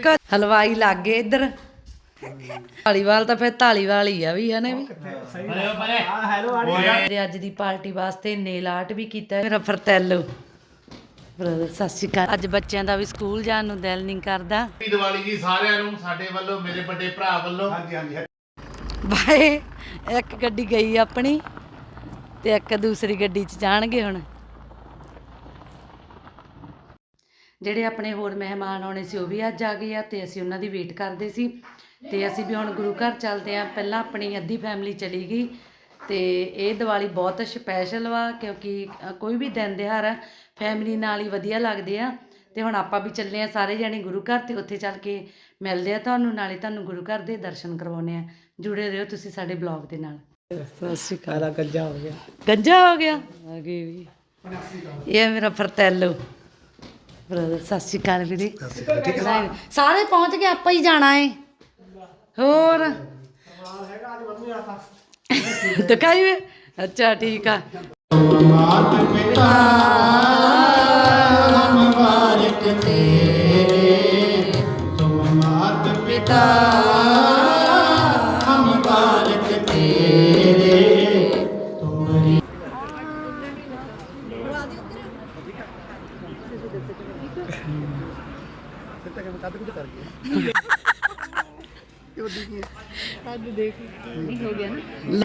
ਇੱਕੋ ਹਲਵਾਈ ਲੱਗ ਇੱਧਰ। ਢਾਲੀਵਾਲ ਤਾਂ ਫਿਰ ਢਾਲੀਵਾਲ ਹੀ ਆ ਵੀ ਹਨੇ ਵੀ? ਮੇਰੇ ਅੱਜ ਦੀ ਪਾਰਟੀ ਵਾਸਤੇ ਨੇਲ ਆਰਟ ਵੀ ਕੀਤਾ। ਮੇਰਾ ਫਰਤੈਲੋ। ਬ੍ਰਦਰ ਸਤਿ ਸ਼੍ਰੀ ਅਕਾਲ। ਅੱਜ ਬੱਚਿਆਂ ਦਾ ਵੀ ਸਕੂਲ ਜਾਣ ਨੂੰ ਦਿਲ ਨਹੀਂ ਕਰਦਾ। ਦੀਵਾਲੀ ਜੀ ਸਾਰਿਆਂ ਨੂੰ ਸਾਡੇ ਵੱਲੋਂ ਮੇਰੇ ਵੱਡੇ ਭਰਾ ਵੱਲੋਂ। ਹਾਂਜੀ ਹਾਂਜੀ। ਬਾਏ ਇੱਕ ਗੱਡੀ ਗਈ ਆਪਣੀ ਤੇ ਇੱਕ ਦੂਸਰੀ ਗੱਡੀ 'ਚ ਜਾਣਗੇ ਹੁਣ। ਜਿਹੜੇ ਆਪਣੇ ਹੋਰ ਮਹਿਮਾਨ ਆਉਣੇ ਸੀ ਉਹ ਵੀ ਅੱਜ ਆ ਗਏ ਆ ਤੇ ਅਸੀਂ ਉਹਨਾਂ ਦੀ ਵੇਟ ਕਰਦੇ ਸੀ। ਤੇ ਅਸੀਂ ਵੀ ਹੁਣ ਗੁਰੂ ਘਰ ਚੱਲਦੇ ਆ ਪਹਿਲਾਂ ਆਪਣੀ ਅੱਧੀ ਫੈਮਿਲੀ ਚਲੀ ਗਈ ਤੇ ਇਹ ਦੀਵਾਲੀ ਬਹੁਤ ਸਪੈਸ਼ਲ ਵਾ ਕਿਉਂਕਿ ਕੋਈ ਵੀ ਦਿਨ ਦਿਹਾੜ ਆ ਫੈਮਿਲੀ ਨਾਲ ਹੀ ਵਧੀਆ ਲੱਗਦੇ ਆ। ਤੇ ਹੁਣ ਆਪਾਂ ਵੀ ਚੱਲੇ ਆ ਸਾਰੇ ਜਣੇ ਗੁਰੂ ਘਰ ਤੇ ਉੱਥੇ ਚੱਲ ਕੇ ਮਿਲਦੇ ਆ ਤੁਹਾਨੂੰ ਨਾਲੇ ਤੁਹਾਨੂੰ ਗੁਰੂ ਘਰ ਦੇ ਦਰਸ਼ਨ ਕਰਵਾਉਣੇ ਆ ਜੁੜੇ ਰਹੋ ਤੁਸੀਂ ਸਾਡੇ ਬਲੌਗ ਦੇ ਨਾਲ। ਸਤਿ ਸ਼੍ਰੀ ਅਕਾਲ। ਗੱਜਾ ਹੋ ਗਿਆ। ਗੱਜਾ ਹੋ ਗਿਆ? ਆ ਗਈ ਵੀ। ਇਹ ਮੇਰਾ ਫਰਤੈਲੋ। ਬ੍ਰਦਰ ਸਤਿ ਸ਼੍ਰੀ ਅਕਾਲ ਵੀਰੇ। ਨਹੀਂ, ਸਾਰੇ ਪਹੁੰਚ ਗਏ ਆਪਾਂ ਹੀ ਜਾਣਾ ਏ। ਹੋਰ? ਦਿਖਾਈ ਵੇ ਅੱਛਾ ਠੀਕ ਆ। ਮਾਤ ਪਿਤਾ।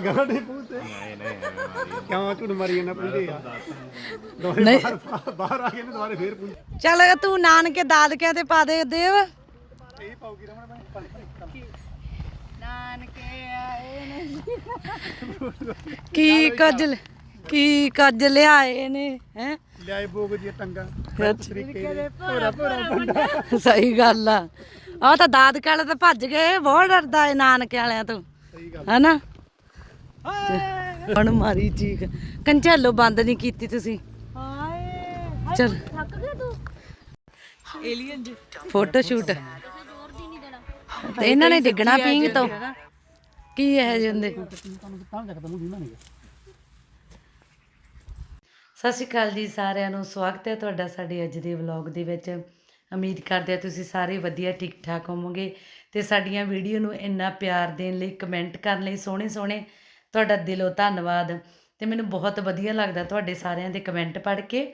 ਗਾਣੇ ਪੂਤੇ। ਕਿਉਂ ਝੂਠ ਮਾਰੀ ਜਾਂਦਾ ਪੁੰਦੇ ਆ? ਨਹੀਂ। ਬਾਹਰ ਆ ਗਏ ਨੇ ਦੁਬਾਰੇ ਫੇਰ ਪੁੰਦੇ ਚੱਲ ਤੂੰ ਨਾਨਕੇ ਦਾਦਕਿਆਂ ਤੇ ਪਾ ਦੇ ਦੇਵ। ਇਹ ਪਾਉਗੀ ਰਮਣ ਮੈਂ ਕੀ ਕੁਝ ਲ- ਕੀ ਕੁਝ ਲਿਆਏ ਨੇ ਹੈ? ਲਿਆਏ ਬੋਗ ਦੀ ਟੰਗਾ। ਤਰੀਕੇ ਦੇ। ਸਹੀ ਗੱਲ ਆ। ਆ ਤਾਂ ਦਾਦਕੇ ਵਾਲੇ ਤਾਂ ਭੱਜ ਗਏ ਬਹੁਤ ਡਰਦਾ ਏ ਨਾਨਕੇ ਵਾਲਿਆਂ ਤੋਂ। ਹਨਾ? ਹੁਣ ਮਾਰੀ ਚੀਕ ਕੰਚਾਲੋ ਬੰਦ ਨਹੀਂ ਕੀਤੀ ਤੁਸੀਂ। ਚਲ। ਥੱਕ ਗਿਆ ਤੂੰ। ਏਲੀਅਨ ਜੀ। Photo shoot. ਤੇ ਇਹਨਾਂ ਨੇ ਡਿੱਗਣਾ ਪੀਂਗ ਤੋਂ। ਕੀ ਇਹ ਜਿੰਦੇ ਸਤਿ ਸ਼੍ਰੀ ਅਕਾਲ ਜੀ ਸਾਰਿਆਂ ਨੂੰ। ਸਵਾਗਤ ਹੈ ਤੁਹਾਡਾ ਸਾਡੇ ਅੱਜ ਦੇ ਵਲੌਗ ਦੇ ਵਿੱਚ। ਉਮੀਦ ਕਰਦੇ ਹਾਂ ਤੁਸੀਂ ਸਾਰੇ ਵਧੀਆ ਠੀਕ ਠਾਕ ਹੋਵੋਗੇ। ਤੇ ਸਾਡੀਆਂ ਵੀਡੀਓ ਨੂੰ ਇੰਨਾ ਪਿਆਰ ਦੇਣ ਲਈ ਕਮੈਂਟ ਕਰਨ ਲਈ ਸੋਹਣੇ ਸੋਹਣੇ ਤੁਹਾਡਾ ਦਿਲੋਂ ਧੰਨਵਾਦ। ਤੇ ਮੈਨੂੰ ਬਹੁਤ ਵਧੀਆ ਲੱਗਦਾ ਤੁਹਾਡੇ ਸਾਰਿਆਂ ਦੇ ਕਮੈਂਟ ਪੜ੍ਹ ਕੇ।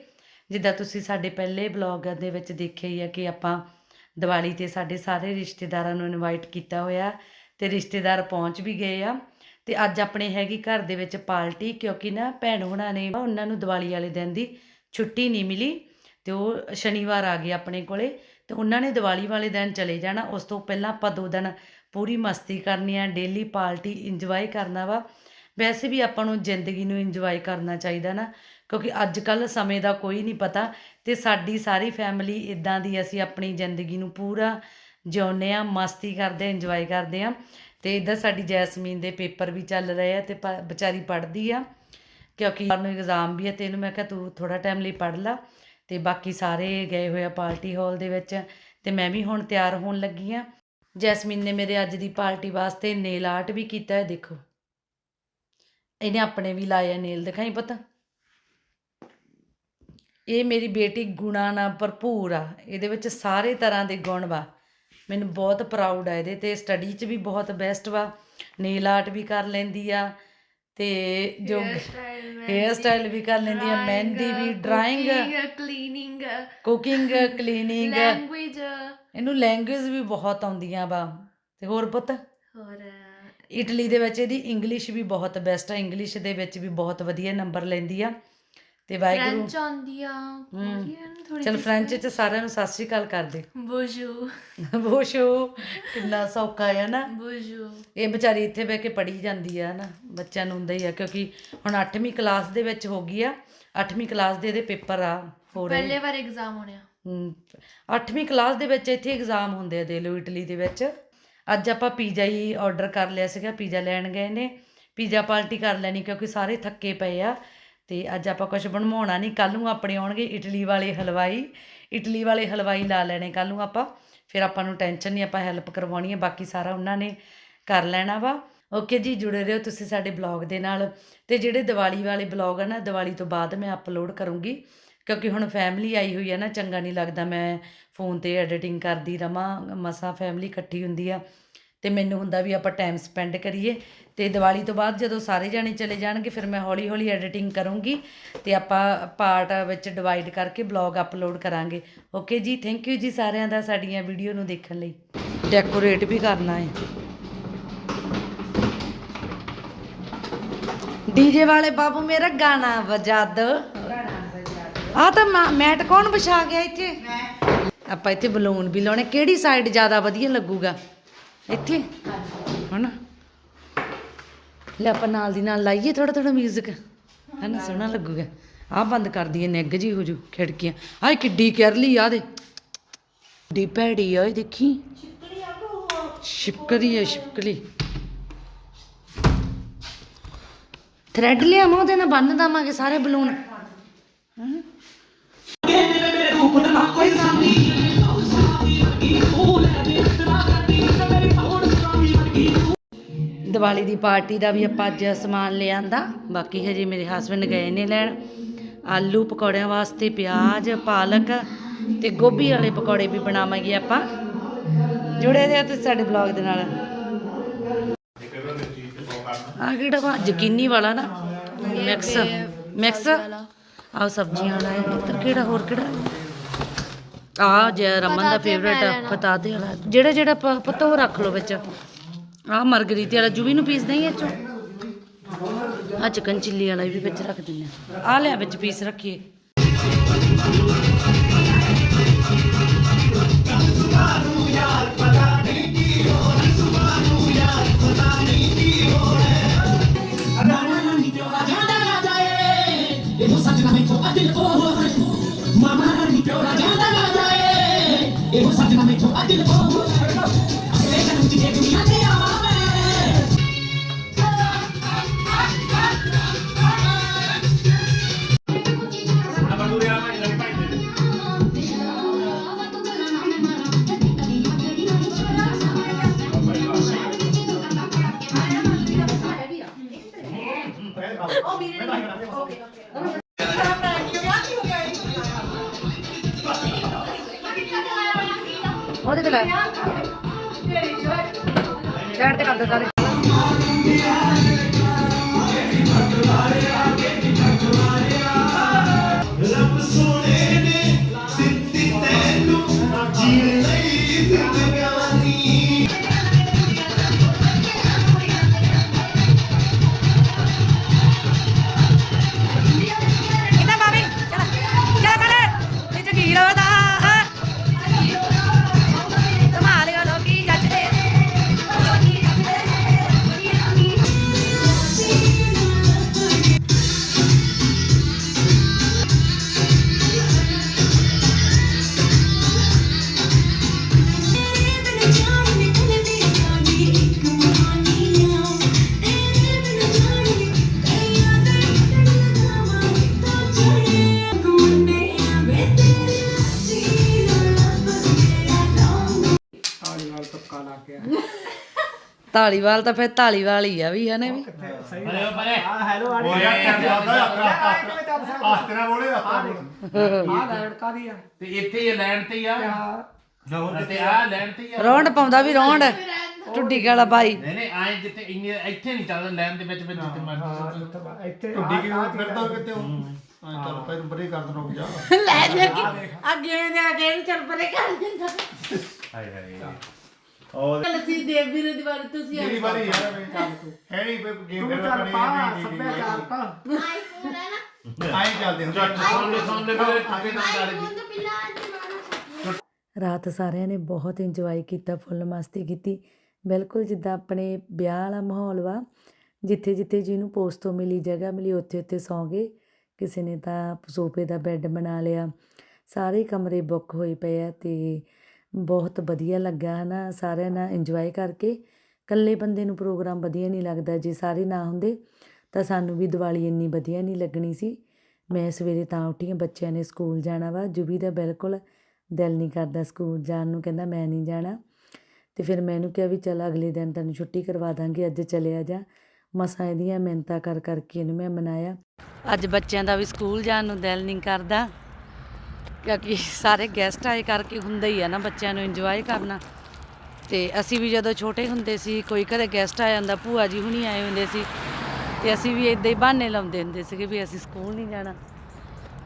ਜਿੱਦਾਂ ਤੁਸੀਂ ਸਾਡੇ ਪਹਿਲੇ ਵਲੌਗਾਂ ਦੇ ਵਿੱਚ ਦੇਖਿਆ ਹੀ ਆ ਕਿ ਆਪਾਂ ਦੀਵਾਲੀ ਤੇ ਸਾਡੇ ਸਾਰੇ ਰਿਸ਼ਤੇਦਾਰਾਂ ਨੂੰ ਇਨਵਾਈਟ ਕੀਤਾ ਹੋਇਆ ਤੇ ਰਿਸ਼ਤੇਦਾਰ ਪਹੁੰਚ ਵੀ ਗਏ ਆ। ਤੇ ਅੱਜ ਆਪਣੇ ਹੈਗੀ ਘਰ ਦੇ ਵਿੱਚ ਪਾਰਟੀ ਕਿਉਂਕਿ ਨਾ ਭੈਣ ਹੁਣਾਂ ਨੇ ਉਹਨਾਂ ਨੂੰ ਦੀਵਾਲੀ ਵਾਲੇ ਦਿਨ ਦੀ ਛੁੱਟੀ ਨਹੀਂ ਮਿਲੀ ਤੇ ਉਹ ਸ਼ਨੀਵਾਰ ਆ ਗਏ ਆਪਣੇ ਕੋਲੇ। ਤੇ ਉਹਨਾਂ ਨੇ ਦੀਵਾਲੀ ਵਾਲੇ ਦਿਨ ਚਲੇ ਜਾਣਾ। ਉਸ ਤੋਂ ਪਹਿਲਾਂ ਆਪਾਂ ਦੋ ਦਿਨ ਪੂਰੀ ਮਸਤੀ ਕਰਨੀ ਆ ਡੇਲੀ ਪਾਰਟੀ ਇੰਜੋਏ ਕਰਨਾ ਵਾ। ਵੈਸੇ ਵੀ ਆਪਾਂ ਨੂੰ ਜ਼ਿੰਦਗੀ ਨੂੰ ਇੰਜੋਏ ਕਰਨਾ ਚਾਹੀਦਾ ਨਾ, ਕਿਉਂਕਿ ਅੱਜ ਕੱਲ ਸਮੇਂ ਦਾ ਕੋਈ ਨਹੀਂ ਪਤਾ ਤੇ ਸਾਡੀ ਸਾਰੀ ਫੈਮਿਲੀ ਇਦਾਂ ਦੀ ਅਸੀਂ ਆਪਣੀ ਜ਼ਿੰਦਗੀ ਨੂੰ ਪੂਰਾ ਜਿਉਂਦੇ ਆ, ਮਸਤੀ ਕਰਦੇ ਇੰਜੋਏ ਕਰਦੇ ਆ। ਤੇ ਇਧਰ ਸਾਡੀ ਜੈਸਮੀਨ ਦੇ ਪੇਪਰ ਵੀ ਚੱਲ ਰਹੇ ਆ ਤੇ ਪ- ਵਿਚਾਰੀ ਪੜ੍ਹਦੀ ਆ, ਕਿਉਂਕਿ ਨੂੰ ਇਗਜ਼ਾਮ ਵੀ ਹੈ ਤੇ ਇਹਨੂੰ ਮੈਂ ਕਿਹਾ ਤੂੰ ਥੋੜਾ ਟਾਈਮ ਲਈ ਪੜ੍ਹ ਲਾ। ਅਤੇ ਬਾਕੀ ਸਾਰੇ ਗਏ ਹੋਏ ਆ ਪਾਰਟੀ ਹਾਲ ਦੇ ਵਿੱਚ ਅਤੇ ਮੈਂ ਵੀ ਹੁਣ ਤਿਆਰ ਹੋਣ ਲੱਗੀ ਹਾਂ ਜੈਸਮੀਨ ਨੇ ਮੇਰੇ ਅੱਜ ਦੀ ਪਾਰਟੀ ਵਾਸਤੇ ਨੇਲ ਆਰਟ ਵੀ ਕੀਤਾ ਹੈ, ਦੇਖੋ। ਇਹਨੇ ਆਪਣੇ ਵੀ ਲਾਏ ਆ ਨੇਲ, ਦਿਖਾਈ ਪਤਾ? ਇਹ ਮੇਰੀ ਬੇਟੀ ਗੁਣਾਂ ਨਾਲ ਭਰਪੂਰ ਆ, ਇਹਦੇ ਵਿੱਚ ਸਾਰੇ ਤਰ੍ਹਾਂ ਦੇ ਗੁਣ ਵਾ। ਮੈਨੂੰ ਬਹੁਤ ਪ੍ਰਾਊਡ ਆ ਇਹਦੇ ਤੇ ਸਟੱਡੀ 'ਚ ਵੀ ਬਹੁਤ ਬੈਸਟ ਵਾ। ਨੇਲ ਆਰਟ ਵੀ ਕਰ ਲੈਂਦੀ ਆ। ਤੇ ਜੋ ਹੇਅਰ ਸਟਾਈਲ ਵੀ ਕਰ ਲੈਂਦੀ ਆ ਮਹਿੰਦੀ ਵੀ drawing cleaning cooking cleaning language ਇਹਨੂੰ ਲੈਂਗੁਏਜ ਵੀ ਬਹੁਤ ਆਉਂਦੀਆਂ ਵਾ। ਤੇ ਹੋਰ ਪੁੱਤ? ਹੋਰ ਇਟਲੀ ਦੇ ਵਿੱਚ ਇਹਦੀ ਇੰਗਲਿਸ਼ ਵੀ ਬਹੁਤ ਬੈਸਟ ਆ। ਇੰਗਲਿਸ਼ ਦੇ ਵਿੱਚ ਵੀ ਬਹੁਤ ਵਧੀਆ ਨੰਬਰ ਲੈਂਦੀ ਆ। ਤੇ ਵਾਹਿਗੁਰੂ। ਫ੍ਰੈਂਚ ਆਉਂਦੀ ਆ ਕੋਰੀਅਨ ਥੋੜੀ ਚਲ ਫ੍ਰੈਂਚ ਚ ਸਾਰਿਆਂ ਨੂੰ ਸਤਿ ਸ਼੍ਰੀ ਅਕਾਲ ਕਰ ਦੇ ਬੋਜੂ ਬੋਸ਼ੋ ਕਿੰਨਾ ਸੌਖਾ ਆ ਨਾ। ਬੋਜੂ। ਇਹ ਵਿਚਾਰੀ ਇੱਥੇ ਬਹਿ ਕੇ ਪੜ੍ਹੀ ਜਾਂਦੀ ਆ ਨਾ ਬੱਚਿਆਂ ਨੂੰ ਹੁੰਦਾ ਹੀ ਆ ਕਿਉਂਕਿ ਹੁਣ 8ਵੀਂ ਕਲਾਸ ਦੇ ਵਿੱਚ ਹੋ ਗਈ ਆ 8ਵੀਂ ਕਲਾਸ ਦੇ ਇਹਦੇ ਪੇਪਰ ਆ ਹੋ ਰਹੇ ਪਹਿਲੇ ਵਾਰ ਐਗਜ਼ਾਮ ਹੋਣਿਆ ਹਮ, 8ਵੀਂ ਕਲਾਸ ਦੇ ਵਿੱਚ ਇੱਥੇ ਐਗਜ਼ਾਮ ਹੁੰਦੇ ਆ ਦੇ ਲੋ ਇਟਲੀ ਦੇ ਵਿੱਚ। ਅੱਜ ਆਪਾਂ ਪੀਜ਼ਾ ਹੀ ਆਰਡਰ ਕਰ ਲਿਆ ਸੀਗਾ ਪੀਜ਼ਾ ਲੈਣ ਗਏ ਨੇ। ਪੀਜ਼ਾ ਪਾਰਟੀ ਕਰ ਲੈਣੀ ਕਿਉਂਕਿ ਸਾਰੇ ਥੱਕੇ ਪਏ ਆ। ਅਤੇ ਅੱਜ ਆਪਾਂ ਕੁਛ ਬਣਵਾਉਣਾ ਨਹੀਂ ਕੱਲ੍ਹ ਨੂੰ ਆਪਣੇ ਆਉਣਗੇ ਇਟਲੀ ਵਾਲੇ ਹਲਵਾਈ। ਇਟਲੀ ਵਾਲੇ ਹਲਵਾਈ ਲਾ ਲੈਣੇ ਕੱਲ੍ਹ ਨੂੰ ਆਪਾਂ, ਫਿਰ ਆਪਾਂ ਨੂੰ ਟੈਨਸ਼ਨ ਨਹੀਂ ਆਪਾਂ ਹੈਲਪ ਕਰਵਾਉਣੀ ਹੈ ਬਾਕੀ ਸਾਰਾ ਉਹਨਾਂ ਨੇ ਕਰ ਲੈਣਾ ਵਾ। ਓਕੇ ਜੀ, ਜੁੜੇ ਰਹੋ ਤੁਸੀਂ ਸਾਡੇ ਬਲੌਗ ਦੇ ਨਾਲ। ਤੇ ਜਿਹੜੇ ਦੀਵਾਲੀ ਵਾਲੇ ਬਲੌਗ ਆ ਨਾ, ਦੀਵਾਲੀ ਤੋਂ ਬਾਅਦ ਮੈਂ ਅਪਲੋਡ ਕਰੂੰਗੀ, ਕਿਉਂਕਿ ਹੁਣ ਫੈਮਿਲੀ ਆਈ ਹੋਈ ਹੈ ਨਾ, ਚੰਗਾ ਨਹੀਂ ਲੱਗਦਾ ਮੈਂ ਫੋਨ ਤੇ ਐਡੀਟਿੰਗ ਕਰਦੀ ਰਵਾਂ, ਮਸਾਂ ਫੈਮਿਲੀ ਇਕੱਠੀ ਹੁੰਦੀ ਆ। ਤੇ ਮੈਨੂੰ ਹੁੰਦਾ ਵੀ ਆਪਾਂ ਟਾਈਮ ਸਪੈਂਡ ਕਰੀਏ। ਤੇ ਦੀਵਾਲੀ ਤੋਂ ਬਾਅਦ ਜਦੋਂ ਸਾਰੇ ਜਾਣੇ ਚਲੇ ਜਾਣਗੇ ਫਿਰ ਮੈਂ ਹੌਲੀ ਹੌਲੀ ਐਡੀਟਿੰਗ ਕਰੂੰਗੀ ਤੇ ਆਪਾਂ ਪਾਰਟ ਵਿੱਚ ਡਿਵਾਈਡ ਕਰਕੇ ਬਲੌਗ ਅਪਲੋਡ ਕਰਾਂਗੇ। ਓਕੇ ਜੀ? ਥੈਂਕ ਯੂ ਜੀ ਸਾਰਿਆਂ ਦਾ ਸਾਡੀਆਂ ਵੀਡੀਓ ਨੂੰ ਦੇਖਣ ਲਈ। ਡੈਕੋਰੇਟ ਵੀ ਕਰਨਾ ਹੈ। ਡੀਜੇ ਵਾਲੇ ਬਾਬੂ ਮੇਰਾ ਗਾਣਾ ਵਜਾ ਦੋ। ਆ ਤਾਂ ਮੈਟ ਕੌਣ ਵਿਛਾ ਗਿਆ ਇੱਥੇ? ਆਪਾਂ ਇੱਥੇ ਬਲੂਨ ਵੀ ਲਾਉਣੇ। ਕਿਹੜੀ ਸਾਈਡ ਜ਼ਿਆਦਾ ਵਧੀਆ ਲੱਗੂਗਾ? ਇੱਥੇ? ਹਨਾ? ਲੈ ਆਪਾਂ ਨਾਲ ਦੀ ਨਾਲ ਲਾਈਏ ਥੋੜਾ ਥੋੜਾ 뮤직 ਹਨਾ, ਸੋਹਣਾ ਲੱਗੂਗਾ। ਆਹ ਬੰਦ ਕਰ ਦਈਏ ਨਿੱਗ ਜੀ ਹੋ ਜੂ ਖਿੜਕੀਆਂ। ਆਹ ਕਿੱਡੀ ਕਰਲੀ ਆ ਦੇ। ਡੀ ਭੈੜੀ ਆ, ਇਹ ਦੇਖੀ। ਸ਼ਿਪਕਰੀ ਹੈ ਛਿਪਕਲੀ। ਥ੍ਰੈਡ ਲਿਆਵਾਂ ਉਹਦੇ ਨਾਲ, ਬੰਨ ਦਵਾਂਗੇ ਸਾਰੇ ਬਲੂਨ। ਦੀਵਾਲੀ ਦੀ ਪਾਰਟੀ ਦਾ ਵੀ ਆਪਾਂ ਅੱਜ ਸਮਾਨ ਲਿਆਂਦਾ ਬਾਕੀ ਹਜੇ ਮੇਰੇ ਹਸਬੰਡ ਗਏ ਨੇ ਲੈਣ। ਆਲੂ ਪਕੌੜਿਆਂ ਵਾਸਤੇ ਪਿਆਜ਼ ਪਾਲਕ ਤੇ ਗੋਭੀ ਵਾਲੇ ਪਕੌੜੇ ਵੀ ਬਣਾਵਾਂਗੇ ਆਪਾਂ। ਜੁੜੇ ਰਹੋ ਤੁਸੀਂ ਸਾਡੇ ਬਲੌਗ ਦੇ ਨਾਲ। ਆ ਕਿਹੜਾ ਵਾ? ਜ਼ਕੀਨੀ ਵਾਲਾ ਨਾ। Mix mix. ਆਹ ਸਬਜ਼ੀਆਂ ਵਾਲਾ ਹੈ ਤੇ ਕਿਹੜਾ? ਹੋਰ ਕਿਹੜਾ? ਆ ਜੇ ਰਮਨ ਦਾ ਫੇਵਰੇਟ। ਪਤਾਤੇ ਵਾਲਾ। ਜਿਹੜਾ ਜਿਹੜਾ ਪਤਾ ਉਹ ਰੱਖ ਲਓ ਵਿੱਚ। ਆ ਮਰਗਰੀਤੇ ਵਾਲਾ ਜੂਵੀ ਨੂੰ ਪੀਸ ਨਹੀਂ ਇਹ ਚੋਂ ਆ ਚਿਕਨ ਚਿੱਲੀ ਵਾਲਾ ਵੀ ਵਿੱਚ ਰੱਖ ਦਿੰਦੇ ਆ ਆ ਲਿਆ ਵਿੱਚ ਪੀਸ ਰੱਖੀਏ। ਉਹਦੇ ਕੋਲ ਸਾਈਡ ਤੇ ਕਰ ਦੋ ਸਾਰੇ। ਧਾਲੀਵਾਲ ਤਾਂ ਫਿਰ ਧਾਲੀਵਾਲ ਹੀ ਆ ਵੀ ਹਨੇ ਵੀ? ਬਰੇ ਬਰੇ ਆ। ਹੈਲੋ ਆੜੀ ਕਰ ਆਸਤਰਾ ਬੋਲੇ ਆ ਲੈਣ ਕਾਦੀ ਆ? ਤੇ ਇੱਥੇ ਹੀ ਲੈਣ ਤੇ ਹੀ ਆ। ਤੇ ਆ ਲੈਣ ਤੇ ਹੀ ਆ। ਰੌਂਡ ਪਾਉਂਦਾ ਵੀ ਰੌਂਡ ਟੁੱਡੀ ਗਾਲਾ ਬਾਈ ਨਹੀਂ ਨਹੀਂ ਆਏ ਜਿੱਥੇ ਇੰਨੇ ਇੱਥੇ ਨਹੀਂ ਚੱਲਦਾ ਲੈਣ ਦੇ ਵਿੱਚ ਵਿੱਚ ਜਿੱਥੇ ਮਰਜ਼ੀ ਇੱਥੇ ਢੁੱਡੀ ਕੀ ਫਿਰਦਾ ਕਿਤੇ ਹਾਂ। ਚੱਲ ਪਹਿਲਾਂ ਬਰੇ ਕਰ ਦੇਣਾ ਜਾ। ਲੈ ਕੇ? ਅੱਗੇ ਦੇ ਅੱਗੇ ਚੱਲ ਪਰੇ ਕਰ ਦਿੰਦਾ ਹਾਏ ਹਾਏ। ਉਹ ਲਸੀ ਦੇਵ ਵੀਰ ਦੀ ਵਾਰੀ ਤੁਸੀਂ ਮੇਰੀ ਵਾਰੀ ਯਾਰ ਮੈਂ ਹੈ ਨਹੀਂ ਫੇ ਗੇਮ ਤੂੰ ਚੱਲ ਬਣੀ ਪਾ ਨਹੀਂ ਸੱਭਿਆਚਾਰ ਨਹੀਂ। ਤਾਂ। ਆਈਫੋਨ ਹੈ ਨਾ। ਆਏ ਚੱਲਦੇ ਹੁਣ ਸੁਣ ਲੈ ਸੁਣ ਲੈ ਫਿਰ ਅੱਗੇ ਤਾਂ ਡਾਲੇ ਆਈਫੋਨ ਤੋਂ ਪਹਿਲਾਂ ਜਮਾਨਾ ਰਾਤ ਸਾਰਿਆਂ ਨੇ ਬਹੁਤ ਇੰਜੋਏ ਕੀਤਾ ਫੁੱਲ ਮਸਤੀ ਕੀਤੀ। ਬਿਲਕੁਲ ਜਿੱਦਾਂ ਆਪਣੇ ਵਿਆਹ ਵਾਲਾ ਮਾਹੌਲ ਵਾ ਜਿੱਥੇ ਜਿੱਥੇ ਜਿਹਨੂੰ ਪੋਸਟ ਤੋਂ ਮਿਲੀ ਜਗ੍ਹਾ ਮਿਲੀ ਉੱਥੇ ਉੱਥੇ ਸੌਂ ਗਏ। ਕਿਸੇ ਨੇ ਤਾਂ ਸੋਫੇ ਦਾ ਬੈੱਡ ਬਣਾ ਲਿਆ। ਸਾਰੇ ਕਮਰੇ ਬੁੱਕ ਹੋਏ ਪਏ ਆ ਤੇ ਬਹੁਤ ਵਧੀਆ ਲੱਗਾ ਹੈ ਨਾ ਸਾਰਿਆਂ ਨਾਲ ਇੰਜੋਏ ਕਰਕੇ। ਇਕੱਲੇ ਬੰਦੇ ਨੂੰ ਪ੍ਰੋਗਰਾਮ ਵਧੀਆ ਨਹੀਂ ਲੱਗਦਾ, ਜੇ ਸਾਰੇ ਨਾ ਹੁੰਦੇ ਤਾਂ ਸਾਨੂੰ ਵੀ ਦੀਵਾਲੀ ਇੰਨੀ ਵਧੀਆ ਨਹੀਂ ਲੱਗਣੀ ਸੀ। ਮੈਂ ਸਵੇਰੇ ਤਾਂ ਉੱਠੀ ਹਾਂ, ਬੱਚਿਆਂ ਨੇ ਸਕੂਲ ਜਾਣਾ ਵਾ, ਜੁਬੀ ਦਾ ਬਿਲਕੁਲ ਦਿਲ ਨਹੀਂ ਕਰਦਾ ਸਕੂਲ ਜਾਣ ਨੂੰ, ਕਹਿੰਦਾ ਮੈਂ ਨਹੀਂ ਜਾਣਾ। ਤੇ ਫਿਰ ਮੈਂ ਇਹਨੂੰ ਕਿਹਾ ਵੀ ਚੱਲ ਅਗਲੇ ਦਿਨ ਤੈਨੂੰ ਛੁੱਟੀ ਕਰਵਾ ਦਾਂਗੇ, ਅੱਜ ਚਲਿਆ ਜਾ। ਮਸਾਂ ਇਹਦੀਆਂ ਮਿਹਨਤਾਂ ਕਰ ਕਰਕੇ ਇਹਨੂੰ ਮੈਂ ਮਨਾਇਆ। ਅੱਜ ਬੱਚਿਆਂ ਦਾ ਵੀ ਸਕੂਲ ਜਾਣ ਨੂੰ ਦਿਲ ਨਹੀਂ ਕਰਦਾ। ਕਿਉਂਕਿ ਸਾਰੇ ਗੈਸਟ ਆਏ ਕਰਕੇ ਹੁੰਦਾ ਹੀ ਆ ਨਾ ਬੱਚਿਆਂ ਨੂੰ ਇੰਜੋਏ ਕਰਨਾ। ਤੇ ਅਸੀਂ ਵੀ ਜਦੋਂ ਛੋਟੇ ਹੁੰਦੇ ਸੀ ਕੋਈ ਘਰੇ ਗੈਸਟ ਆ ਜਾਂਦਾ ਭੂਆ ਜੀ ਹੁਣੀ ਆਏ ਹੁੰਦੇ ਸੀ ਤੇ ਅਸੀਂ ਵੀ ਇਦਾਂ ਹੀ ਬਹਾਨੇ ਲਾਉਂਦੇ ਹੁੰਦੇ ਸੀਗੇ ਵੀ ਅਸੀਂ ਸਕੂਲ ਨਹੀਂ ਜਾਣਾ।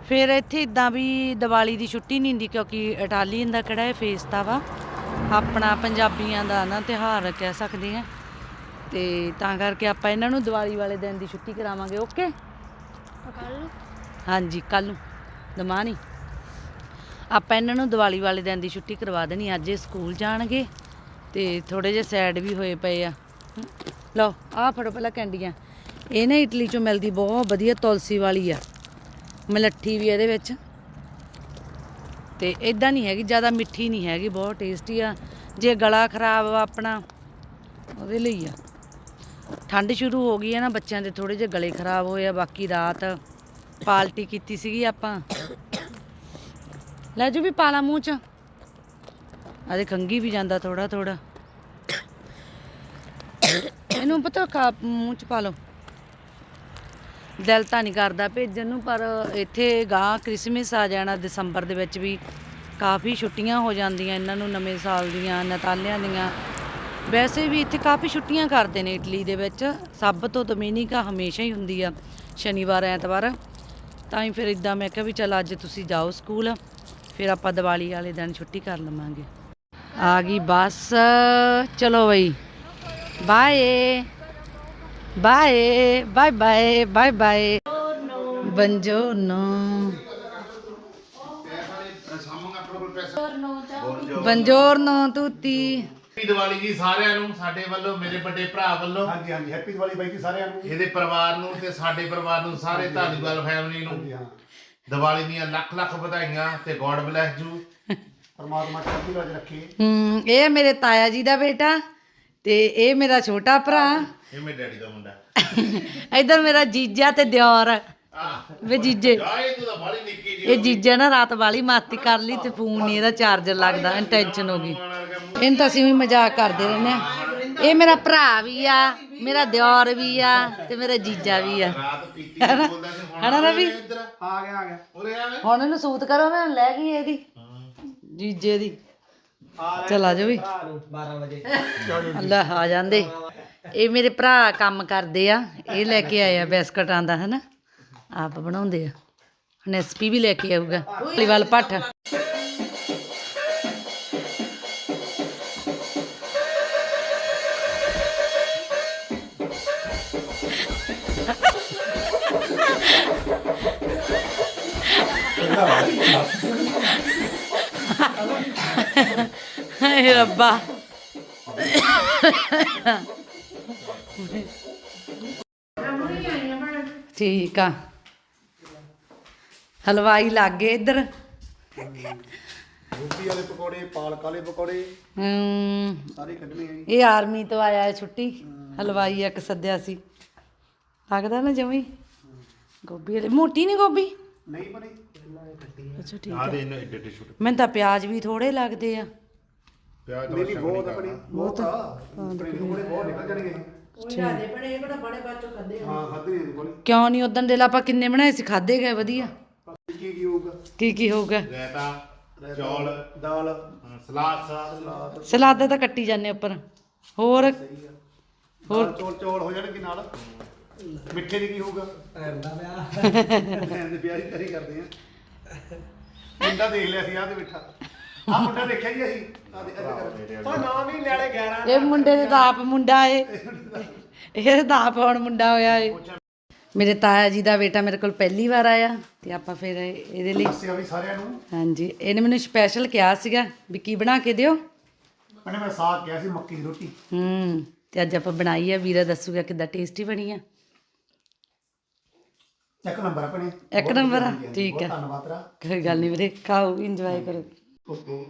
ਫਿਰ ਇੱਥੇ ਇਦਾਂ ਵੀ ਦੀਵਾਲੀ ਦੀ ਛੁੱਟੀ ਨਹੀਂ ਹੁੰਦੀ ਕਿਉਂਕਿ ਇਟਾਲੀਅਨ ਦਾ ਕਿਹੜਾ ਇਹ ਫੇਸਤਾ ਵਾ ਆਪਣਾ ਪੰਜਾਬੀਆਂ ਦਾ ਨਾ ਤਿਉਹਾਰ ਕਹਿ ਸਕਦੇ ਆ। ਤੇ ਤਾਂ ਕਰਕੇ ਆਪਾਂ ਇਹਨਾਂ ਨੂੰ ਦੀਵਾਲੀ ਵਾਲੇ ਦਿਨ ਦੀ ਛੁੱਟੀ ਕਰਾਵਾਂਗੇ ਓਕੇ ਕੱਲ ਹਾਂਜੀ ਕੱਲ ਨੂੰ ਦਮਾਨੀ। ਆਪਾਂ ਇਹਨਾਂ ਨੂੰ ਦੀਵਾਲੀ ਵਾਲੇ ਦਿਨ ਦੀ ਛੁੱਟੀ ਕਰਵਾ ਦੇਣੀ, ਅੱਜ ਇਹ ਸਕੂਲ ਜਾਣਗੇ ਤੇ ਥੋੜੇ ਜਿਹੇ ਸੈਡ ਵੀ ਹੋਏ ਪਏ ਆ। ਲਓ, ਆਹ ਫੜੋ ਪਹਿਲਾਂ ਕੈਂਡੀਆਂ। ਇਹ ਨਾ ਇਟਲੀ ਚੋਂ ਮਿਲਦੀ ਬਹੁਤ ਵਧੀਆ ਤੁਲਸੀ ਵਾਲੀ ਆ। ਮਲੱਠੀ ਵੀ ਇਹਦੇ ਵਿੱਚ। ਤੇ ਇਦਾਂ ਨਹੀਂ ਹੈਗੀ, ਜ਼ਿਆਦਾ ਮਿੱਠੀ ਨਹੀਂ ਹੈਗੀ, ਬਹੁਤ ਟੇਸਟੀ ਆ। ਜੇ ਗਲਾ ਖਰਾਬ ਆ ਆਪਣਾ, ਉਹਦੇ ਲਈ ਆ। ਠੰਡ ਸ਼ੁਰੂ ਹੋ ਗਈ ਹੈ ਨਾ, ਬੱਚਿਆਂ ਦੇ ਥੋੜੇ ਜਿਹੇ ਗਲੇ ਖਰਾਬ ਹੋਏ ਆ, ਬਾਕੀ ਰਾਤ ਪਾਲਟੀ ਕੀਤੀ ਸੀਗੀ ਆਪਾਂ। ਲੈ ਜੂ ਵੀ ਪਾਲਾ ਮੂੰਹ ਚ। ਆਦੇ ਖੰਗੀ ਵੀ ਜਾਂਦਾ ਥੋੜਾ ਥੋੜਾ ਇਹਨੂੰ ਪਤਾ ਖਾ ਮੂੰਹ ਚ ਪਾ ਲਓ। ਦਿਲ ਤਾਂ ਨਹੀਂ ਕਰਦਾ ਭੇਜਣ ਨੂੰ, ਪਰ ਇੱਥੇ ਗਾਂ ਕ੍ਰਿਸਮਸ ਆ ਜਾਣਾ ਦਸੰਬਰ ਦੇ ਵਿੱਚ ਵੀ। ਕਾਫੀ ਛੁੱਟੀਆਂ ਹੋ ਜਾਂਦੀਆਂ ਇਹਨਾਂ ਨੂੰ ਨਵੇਂ ਸਾਲ ਦੀਆਂ, ਨਤਾਲਿਆਂ ਦੀਆਂ। ਵੈਸੇ ਵੀ ਇੱਥੇ ਕਾਫੀ ਛੁੱਟੀਆਂ ਕਰਦੇ ਨੇ ਇਟਲੀ ਦੇ ਵਿੱਚ। ਸਭ ਤੋਂ ਡੋਮਿਨਿਕਾ ਹਮੇਸ਼ਾ ਹੀ ਹੁੰਦੀ ਆ, ਸ਼ਨੀਵਾਰ, ਐਤਵਾਰ। ਤਾਂ ਹੀ ਫਿਰ ਇਦਾਂ ਮੈਂ ਕਿਹਾ ਵੀ ਚਲ ਅੱਜ ਤੁਸੀਂ ਜਾਓ ਸਕੂਲ। ਫਿਰ ਆਪਾਂ ਦੀਵਾਲੀ ਵਾਲੇ ਦਿਨ ਛੁੱਟੀ ਕਰ ਲਵਾਂਗੇ। ਆ ਗਈ ਬੱਸ। ਚਲੋ ਬਈ। Bye bye bye bye bye bye ਬੰਜੋਰਨੋ ਬੰਜੋਰਨੋ ਤੁੱਤੀ। ਹੈਪੀ ਦੀਵਾਲੀ ਜੀ ਸਾਰਿਆਂ ਨੂੰ ਸਾਡੇ ਵੱਲੋਂ ਮੇਰੇ ਵੱਡੇ ਭਰਾ ਵੱਲੋਂ। ਹਾਂਜੀ ਹਾਂਜੀ। ਹੈਪੀ ਦੀਵਾਲੀ ਬਾਈ ਜੀ ਸਾਰਿਆਂ ਨੂੰ। ਇਹਦੇ ਪਰਿਵਾਰ ਨੂੰ ਤੇ ਸਾਡੇ ਪਰਿਵਾਰ ਨੂੰ ਸਾਰੇ ਧਾਲੀਵਾਲ ਫੈਮਿਲੀ ਨੂੰ। ਹਾਂਜੀ ਹਾਂ। ਦੀਵਾਲੀ ਦੀਆਂ ਲੱਖ ਲੱਖ ਵਧਾਈਆਂ ਤੇ ਗੋਡ ਬlesਸ ਯੂ ਪਰਮਾਤਮਾ ਚੜ੍ਹਦੀ ਕਲਾ 'ਚ ਰੱਖੇ। ਹੂੰ ਇਹ ਮੇਰੇ ਤਾਇਆ ਜੀ ਦਾ ਬੇਟਾ ਤੇ ਇਹ ਮੇਰਾ ਛੋਟਾ ਭਰਾ। ਇਹ ਮੇਰੇ ਡੈਡੀ ਦਾ ਮੁੰਡਾ। ਇਧਰ ਮੇਰਾ ਜੀਜਾ ਤੇ ਦਿਓਰ। ਵੇ ਜੀਜੇ। ਤੂੰ ਤਾਂ ਨਿੱਕੀ ਜੀ ਇਹ ਜੀਜਾ ਨਾ ਰਾਤ ਵਾਲੀ ਮਾਤੀ ਕਰ ਲਈ ਤੇ ਫੋਨ ਨਹੀਂ ਇਹਦਾ ਚਾਰਜਰ ਲੱਗਦਾ ਟੈਨਸ਼ਨ ਹੋ ਗਈ। ਇਹਨੂੰ ਤਾਂ ਅਸੀਂ ਵੀ ਮਜ਼ਾਕ ਕਰਦੇ ਰਹਿੰਦੇ ਆ ਇਹ ਮੇਰਾ ਭਰਾ ਵੀ ਆ ਮੇਰਾ ਦਿਓਰ ਵੀ ਆ ਤੇ ਮੇਰਾ ਜੀਜਾ ਵੀ ਆ। ਰਾਤ ਪੀਤੀ ਨੂੰ ਬੋਲਦਾ ਸੀ ਹੁਣ ਹਨਾ ਰਵੀ? ਇੱਧਰ। ਆ ਗਿਆ ਆ ਗਿਆ। ਉਰੇ ਆਵੇ ਹੁਣ ਇਹਨੂੰ ਸੂਤ ਕਰੋ ਮੈਂ ਲੈ ਗਈ ਇਹਦੀ। ਜੀਜੇ ਦੀ। ਚਲ ਆ ਜਾ ਵੀ। 12 ਵਜੇ। ਅੱਲਾ ਆ ਜਾਂਦੇ। ਇਹ ਮੇਰੇ ਭਰਾ ਕੰਮ ਕਰਦੇ ਆ ਇਹ ਲੈ ਕੇ ਆਏ ਆ ਬਿਸਕਟਾਂ ਦਾ ਹਨਾ? ਆਪ ਬਣਾਉਂਦੇ ਆ। ਹੁਣ ਐਸਪੀ ਵੀ ਲੈ ਕੇ ਆਊਗਾ ਵਾਲੀਵਾਲ ਪੱਠ ਹਾਏ ਰੱਬਾ। ਠੀਕ ਆ। ਹਲਵਾਈ ਲੱਗ ਗਏ ਇੱਧਰ ਵਾਲੇ ਪਕੌੜੇ ਪਾਲਕ ਵਾਲੇ ਪਕੌੜੇ। ਹਮ, ਸਾਰੇ ਕੱਢਣੇ ਆ ਜੀ। ਇਹ ਆਰਮੀ ਤੋਂ ਆਇਆ ਹੈ ਛੁੱਟੀ। ਹਲਵਾਈ ਇੱਕ ਸੱਦਿਆ ਸੀ। ਲੱਗਦਾ ਨਾ ਜਮੀ। ਗੋਭੀ ਵਾਲੀ। ਮੋਟੀ ਨਹੀਂ ਗੋਭੀ? ਨਹੀਂ ਬਣੀ। ਅੱਛਾ ਠੀਕ ਆ ਦੇ ਇਹਨੂੰ ਏਡੇ ਏਡੇ ਛੋਟੇ। ਮੈਨੂੰ ਤਾਂ ਪਿਆਜ਼ ਵੀ ਥੋੜੇ ਲੱਗਦੇ ਆ। ਪਿਆਜ਼ ਨਹੀਂ ਨਹੀਂ ਬਹੁਤ ਆਪਣੀ ਬਹੁਤ ਆ। ਆਪਣੇ ਪਕੌੜੇ ਬਹੁਤ ਨਿਕਲ ਜਾਣਗੇ। ਹਾਂ ਖਾਦੇ ਨੇ ਕੋਲ। ਕਿਉਂ ਨਹੀਂ ਉਦੋਂ ਦੇ ਲਾ ਆਪਾਂ ਕਿੰਨੇ ਬਣਾਏ ਸੀ ਖਾਦੇ ਗਏ ਵਧੀਆ। ਕੀ ਕੀ ਹੋਊਗਾ। ਕੀ ਕੀ ਹੋਊਗਾ? ਰਾਇਤਾ ਚੌਲ ਦਾਲ। ਹਾਂ, ਸਲਾਦ ਸਲਾਦ। ਸਲਾਦਾਂ ਤਾਂ ਕੱਟੀ ਜਾਂਦੇ ਉੱਪਰ। ਹੋਰ? ਹੋਰ? ਚੌਲ ਚੌਲ ਹੋ ਜਾਣਗੇ ਨਾਲ। ਮਿੱਠੇ ਦੀ ਕੀ ਹੋਊਗਾ? ਭੈਣ ਦਾ ਵਿਆਹ। ਭੈਣ ਦੇ ਵਿਆਹ ਦੀ ਤਿਆਰੀ ਕਰਦੇ ਆ। ਮੁੰਡਾ ਦੇਖ ਲਿਆ ਸੀ ਆਹ ਤੇ ਮਿੱਠਾ। ਆਹ ਮੁੰਡਾ ਦੇਖਿਆ ਜੀ ਅਸੀਂ? ਆਹ ਦੇ ਇੱਧਰ ਪਰ ਨਾ ਨਹੀਂ ਲੈਣੇ 11 ਇਹ ਮੁੰਡੇ ਦੇ ਤਾਂ ਆਪ ਮੁੰਡਾ ਏ। ਇਹ ਤਾਂ ਆਪ ਹੁਣ ਮੁੰਡਾ ਹੋਇਆ ਏ। ਮੇਰੇ ਤਾਇਆ ਜੀ ਦਾ ਬੇਟਾ ਮੇਰੇ ਕੋਲ ਪਹਿਲੀ ਵਾਰ ਆਇਆ ਤੇ ਆਪਾਂ ਫਿਰ ਇਹਦੇ ਲਈ ਦੱਸਿਆ ਵੀ ਸਾਰਿਆਂ ਨੂੰ। ਹਾਂਜੀ। ਇਹਨੇ ਮੈਨੂੰ ਸਪੈਸ਼ਲ ਕਿਹਾ ਸੀਗਾ ਵੀ ਕੀ ਬਣਾ ਕੇ ਦਿਓ। ਮੈਂ ਸਾਗ ਕਿਹਾ ਸੀ ਮੱਕੀ ਦੀ ਰੋਟੀ। ਹੂੰ। ਤੇ ਅੱਜ ਆਪਾਂ ਬਣਾਈ ਆ ਵੀਰਾ ਦੱਸੂਗਾ ਕਿੱਦਾਂ ਟੇਸਟੀ ਬਣੀ ਆ। ਇੱਕ ਨੰਬਰ ਆਪਣੇ। ਇੱਕ ਨੰਬਰ ਆ? ਠੀਕ ਆ। ਧੰਨਵਾਦ ਤੇਰਾ। ਕੋਈ ਗੱਲ ਨਹੀਂ ਵੀਰੇ ਖਾਓ ਇੰਜੋਏ ਕਰੋ। ਓਕੇ।